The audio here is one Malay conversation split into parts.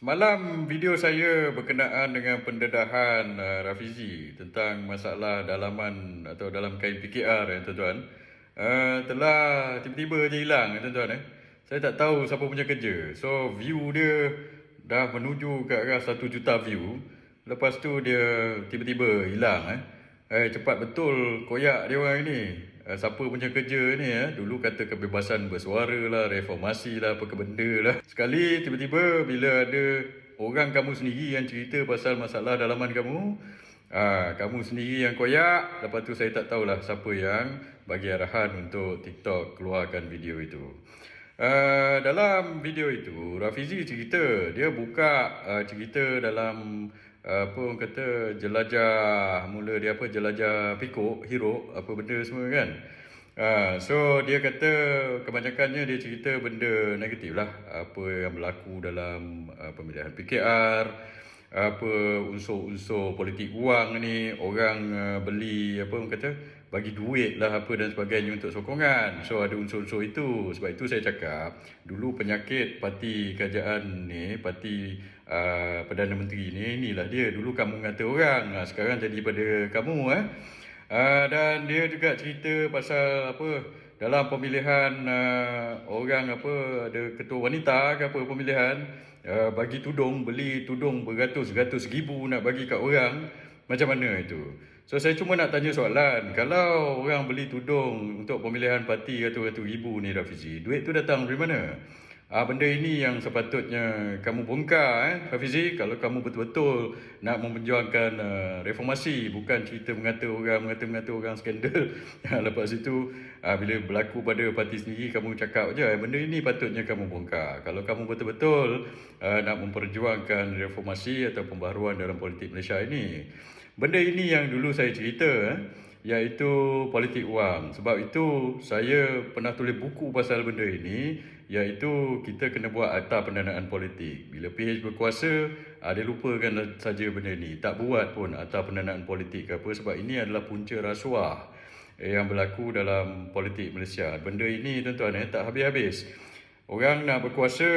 Semalam video saya berkenaan dengan pendedahan uh, Rafizi tentang masalah dalaman atau dalam kain PKR ya tuan-tuan. Uh, telah tiba-tiba je hilang ya tuan-tuan eh. Saya tak tahu siapa punya kerja. So view dia dah menuju ke arah 1 juta view. Lepas tu dia tiba-tiba hilang eh. Eh cepat betul koyak dia orang ni. Uh, siapa punya kerja ni ya. Dulu kata kebebasan bersuara lah, reformasi lah, apa ke benda lah. Sekali tiba-tiba bila ada orang kamu sendiri yang cerita pasal masalah dalaman kamu, ah kamu sendiri yang koyak, lepas tu saya tak tahulah siapa yang bagi arahan untuk TikTok keluarkan video itu. Uh, dalam video itu Rafizi cerita dia buka uh, cerita dalam apa orang kata jelajah mula dia apa? Jelajah pikuk hero apa benda semua kan? Uh, so dia kata kebanyakannya dia cerita benda negatif lah. Apa yang berlaku dalam uh, pemilihan PKR apa unsur-unsur politik wang ni orang uh, beli apa orang kata bagi duit lah apa dan sebagainya untuk sokongan. So ada unsur-unsur itu. Sebab itu saya cakap dulu penyakit parti kerajaan ni parti uh, Perdana Menteri ni inilah dia. Dulu kamu mengata orang uh, sekarang jadi pada kamu eh. Uh, dan dia juga cerita pasal apa dalam pemilihan uh, orang apa ada ketua wanita ke apa pemilihan uh, bagi tudung beli tudung beratus-ratus ribu nak bagi kat orang. Macam mana itu so saya cuma nak tanya soalan kalau orang beli tudung untuk pemilihan parti ratus-ratus ribu ni Rafizi duit tu datang dari mana Ah benda ini yang sepatutnya kamu bongkar eh Hafizi kalau kamu betul-betul nak memperjuangkan uh, reformasi bukan cerita mengata orang mengata-mengata orang skandal. Lepas itu uh, bila berlaku pada parti sendiri kamu cakap je eh, benda ini patutnya kamu bongkar. Kalau kamu betul-betul uh, nak memperjuangkan reformasi atau pembaharuan dalam politik Malaysia ini. Benda ini yang dulu saya cerita eh iaitu politik wang. Sebab itu saya pernah tulis buku pasal benda ini iaitu kita kena buat akta pendanaan politik. Bila PH berkuasa, ah, dia lupakan saja benda ini. Tak buat pun akta pendanaan politik ke apa sebab ini adalah punca rasuah yang berlaku dalam politik Malaysia. Benda ini tuan-tuan eh, tak habis-habis. Orang nak berkuasa,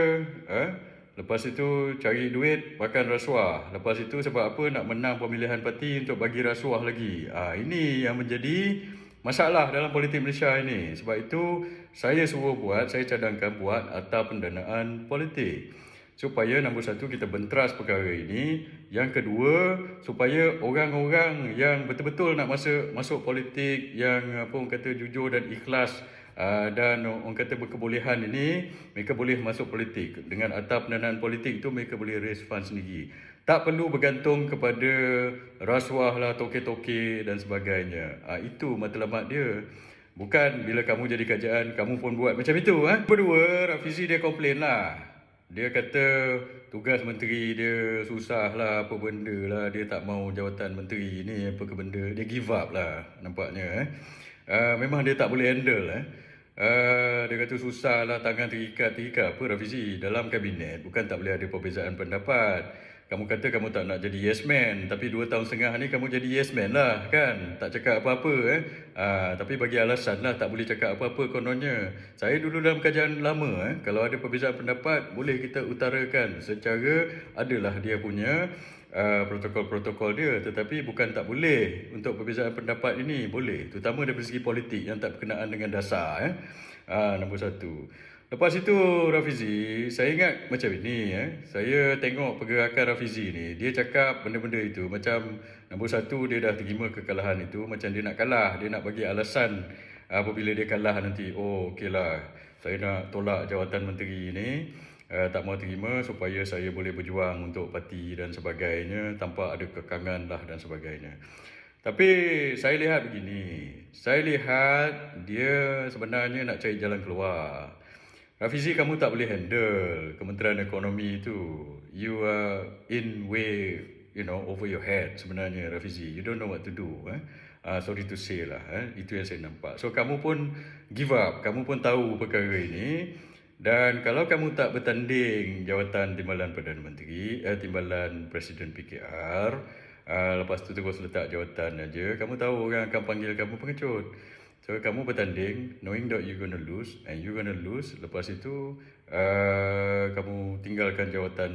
eh, Lepas itu cari duit makan rasuah. Lepas itu sebab apa nak menang pemilihan parti untuk bagi rasuah lagi. Ha, ini yang menjadi masalah dalam politik Malaysia ini. Sebab itu saya suruh buat, saya cadangkan buat atau pendanaan politik. Supaya nombor satu kita benteras perkara ini. Yang kedua supaya orang-orang yang betul-betul nak masuk masuk politik yang apa orang kata jujur dan ikhlas Uh, dan orang kata berkebolehan ini mereka boleh masuk politik. Dengan atap pendanaan politik itu mereka boleh raise fund sendiri. Tak perlu bergantung kepada rasuah lah toke-toke dan sebagainya. Uh, itu matlamat dia. Bukan bila kamu jadi kerajaan kamu pun buat macam itu ha? kedua Rafizi dia komplain lah. Dia kata tugas menteri dia susah lah apa benda lah. Dia tak mau jawatan menteri ni apa ke benda. Dia give up lah nampaknya eh. Uh, memang dia tak boleh handle eh. Uh, dia kata susah lah tangan terikat terikat apa Rafizi? Dalam kabinet bukan tak boleh ada perbezaan pendapat. Kamu kata kamu tak nak jadi yes man tapi dua tahun setengah ni kamu jadi yes man lah kan? Tak cakap apa-apa eh. Uh, tapi bagi alasan lah tak boleh cakap apa-apa kononnya. Saya dulu dalam kajian lama eh kalau ada perbezaan pendapat boleh kita utarakan. Secara adalah dia punya uh, protokol-protokol dia tetapi bukan tak boleh untuk perbezaan pendapat ini. Boleh terutama dari segi politik yang tak berkenaan dengan dasar eh. Uh, nombor satu. Lepas itu Rafizi saya ingat macam ini eh. Saya tengok pergerakan Rafizi ni dia cakap benda-benda itu macam nombor satu dia dah terima kekalahan itu macam dia nak kalah dia nak bagi alasan apabila dia kalah nanti oh okeylah saya nak tolak jawatan menteri ini uh, tak mau terima supaya saya boleh berjuang untuk parti dan sebagainya tanpa ada kekangan lah dan sebagainya. Tapi saya lihat begini, saya lihat dia sebenarnya nak cari jalan keluar. Rafizi kamu tak boleh handle Kementerian Ekonomi itu. You are in way, you know, over your head sebenarnya Rafizi. You don't know what to do. Eh? Uh, sorry to say lah, eh? itu yang saya nampak. So kamu pun give up, kamu pun tahu perkara ini. Dan kalau kamu tak bertanding jawatan timbalan Perdana Menteri, eh, timbalan Presiden PKR, uh, lepas tu terus letak jawatan aja, kamu tahu orang akan panggil kamu pengecut. So kamu bertanding, knowing that you gonna lose, and you gonna lose. Lepas itu, uh, kamu tinggalkan jawatan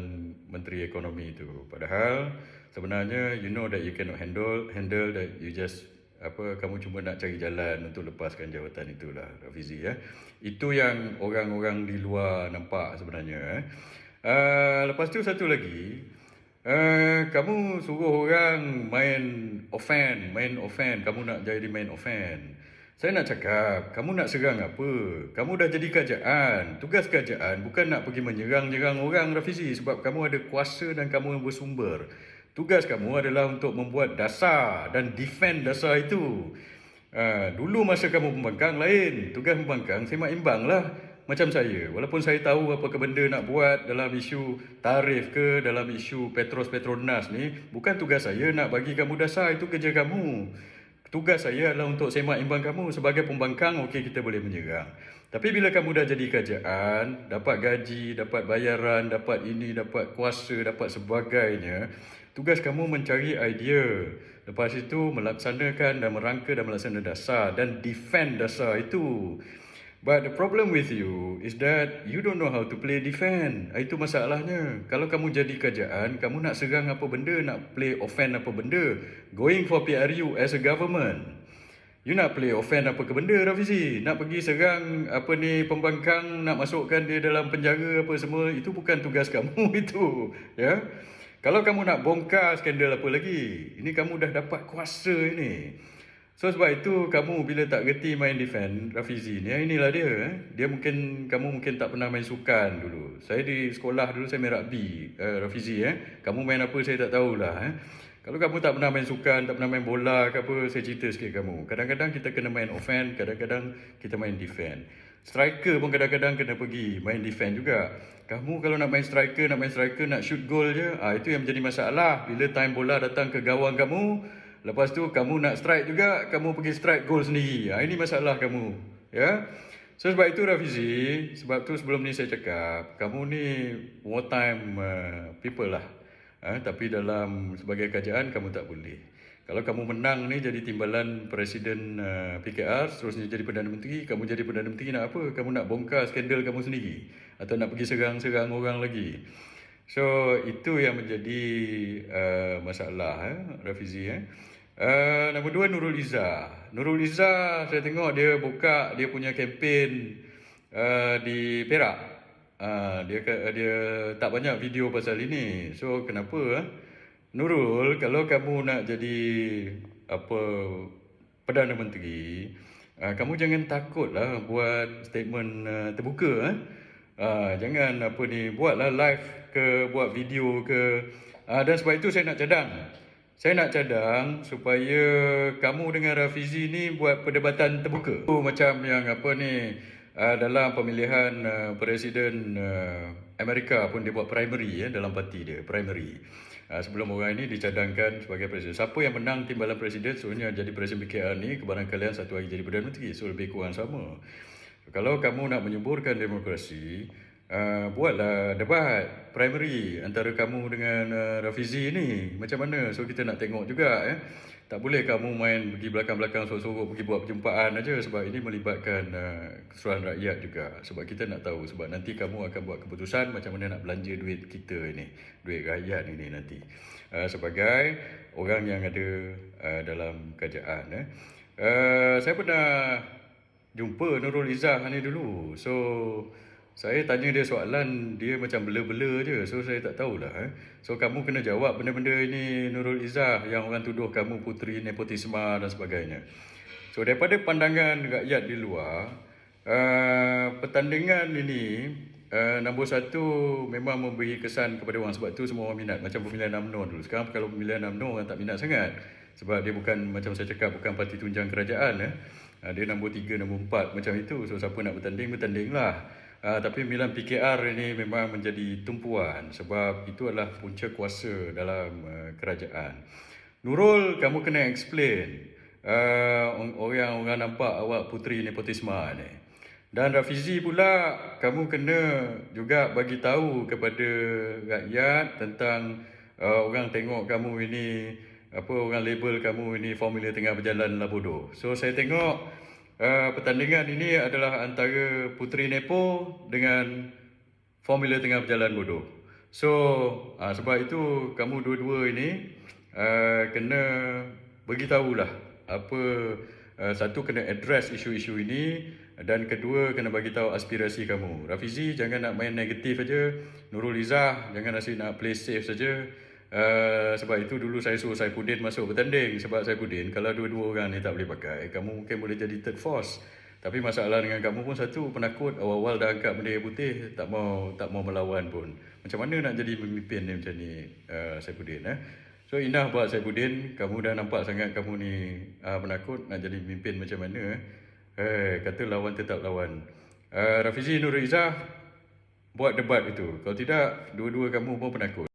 menteri ekonomi itu. Padahal sebenarnya you know that you cannot handle handle that you just apa kamu cuma nak cari jalan untuk lepaskan jawatan itulah Rafizi ya. Itu yang orang-orang di luar nampak sebenarnya. Eh. Uh, lepas tu satu lagi, uh, kamu suruh orang main offend, main offend, kamu nak jadi main offend. Saya nak cakap, kamu nak serang apa? Kamu dah jadi kerajaan. Tugas kerajaan bukan nak pergi menyerang-nyerang orang Rafizi sebab kamu ada kuasa dan kamu bersumber. Tugas kamu adalah untuk membuat dasar dan defend dasar itu. Uh, dulu masa kamu pembangkang lain. Tugas pembangkang semak imbang lah. Macam saya. Walaupun saya tahu apa benda nak buat dalam isu tarif ke, dalam isu Petros Petronas ni. Bukan tugas saya nak bagi kamu dasar. Itu kerja kamu. Tugas saya adalah untuk semak imbang kamu sebagai pembangkang, okey kita boleh menyerang. Tapi bila kamu dah jadi kerajaan, dapat gaji, dapat bayaran, dapat ini, dapat kuasa, dapat sebagainya, tugas kamu mencari idea. Lepas itu melaksanakan dan merangka dan melaksanakan dasar dan defend dasar itu. But the problem with you is that you don't know how to play defend. Itu masalahnya. Kalau kamu jadi kerajaan, kamu nak serang apa benda, nak play offend apa benda. Going for PRU as a government. You nak play offend apa ke benda Rafizi? Nak pergi serang apa ni pembangkang, nak masukkan dia dalam penjara apa semua, itu bukan tugas kamu itu. Ya. Kalau kamu nak bongkar skandal apa lagi, ini kamu dah dapat kuasa ini. So sebab itu kamu bila tak gerti main defend Rafizi ni, inilah dia. Eh. Dia mungkin, kamu mungkin tak pernah main sukan dulu. Saya di sekolah dulu saya main rugby, uh, Rafizi. Eh. Kamu main apa saya tak tahulah. Eh. Kalau kamu tak pernah main sukan, tak pernah main bola ke apa, saya cerita sikit kamu. Kadang-kadang kita kena main offend, kadang-kadang kita main defend. Striker pun kadang-kadang kena pergi main defend juga. Kamu kalau nak main striker, nak main striker, nak shoot goal je, ah itu yang menjadi masalah. Bila time bola datang ke gawang kamu, Lepas tu kamu nak strike juga, kamu pergi strike goal sendiri. Ha, ini masalah kamu. Ya. So sebab itu Rafizi, sebab tu sebelum ni saya cakap, kamu ni wartime uh, people lah. Ha, tapi dalam sebagai kerajaan kamu tak boleh. Kalau kamu menang ni jadi timbalan Presiden uh, PKR, seterusnya jadi Perdana Menteri, kamu jadi Perdana Menteri nak apa? Kamu nak bongkar skandal kamu sendiri? Atau nak pergi serang-serang orang lagi? So itu yang menjadi uh, masalah eh, Rafizi eh. Uh, nombor dua Nurul Iza. Nurul Iza saya tengok dia buka dia punya kempen uh, di Perak. Uh, dia dia tak banyak video pasal ini. So kenapa eh? Nurul kalau kamu nak jadi apa Perdana Menteri, uh, kamu jangan takutlah buat statement uh, terbuka eh. Uh, jangan apa ni buatlah live ke buat video ke. Uh, dan sebab itu saya nak cadang. Saya nak cadang supaya kamu dengan Rafizi ni buat perdebatan terbuka. Uh, macam yang apa ni uh, dalam pemilihan uh, presiden uh, Amerika pun dia buat primary ya dalam parti dia primary uh, sebelum orang ini dicadangkan sebagai presiden. Siapa yang menang timbalan presiden? Sebenarnya jadi presiden BKR ni kebarang kalian satu hari jadi perdana menteri. So lebih kurang sama. Kalau kamu nak menyuburkan demokrasi Uh, buatlah debat primary antara kamu dengan uh, Rafizi ni. Macam mana? So kita nak tengok juga ya tak boleh kamu main pergi belakang-belakang sorok-sorok pergi buat perjumpaan aja sebab ini melibatkan uh, keseluruhan rakyat juga. Sebab kita nak tahu sebab nanti kamu akan buat keputusan macam mana nak belanja duit kita ini duit rakyat ini nanti. Uh, sebagai orang yang ada uh, dalam kerajaan eh. uh, saya pernah jumpa Nurul Izzah ni dulu. So saya tanya dia soalan, dia macam bela-bela je. So, saya tak tahulah. Eh. So, kamu kena jawab benda-benda ini Nurul Izzah yang orang tuduh kamu puteri nepotisme dan sebagainya. So, daripada pandangan rakyat di luar, uh, pertandingan ini uh, nombor satu memang memberi kesan kepada orang. Sebab tu semua orang minat. Macam pemilihan UMNO dulu. Sekarang kalau pemilihan UMNO orang tak minat sangat. Sebab dia bukan, macam saya cakap, bukan parti tunjang kerajaan. Eh. Uh, dia nombor tiga, nombor empat macam itu. So, siapa nak bertanding, bertandinglah. Uh, tapi Milan PKR ini memang menjadi tumpuan sebab itu adalah punca kuasa dalam uh, kerajaan. Nurul, kamu kena explain. Uh, orang orang nampak awak puteri nepotisme ni. Dan Rafizi pula, kamu kena juga bagi tahu kepada rakyat tentang uh, orang tengok kamu ini apa orang label kamu ini formula tengah berjalan bodoh. So saya tengok Uh, pertandingan ini adalah antara Puteri Nepo dengan Formula Tengah Berjalan Bodoh. So uh, sebab itu kamu dua-dua ini uh, kena beritahulah apa uh, satu kena address isu-isu ini dan kedua kena bagi tahu aspirasi kamu. Rafizi jangan nak main negatif aja. Nurul Izzah jangan asyik nak play safe saja. Uh, sebab itu dulu saya suruh Saifuddin masuk bertanding. Sebab Saifuddin kalau dua-dua orang ni tak boleh pakai kamu mungkin boleh jadi third force. Tapi masalah dengan kamu pun satu penakut awal-awal dah angkat bendera putih tak mau tak mau melawan pun. Macam mana nak jadi pemimpin ni macam ni uh, Saifuddin eh? So indah buat Saifuddin kamu dah nampak sangat kamu ni uh, penakut nak jadi pemimpin macam mana eh, eh kata lawan tetap lawan. Uh, Rafizi Nurul Izzah buat debat itu. Kalau tidak dua-dua kamu pun penakut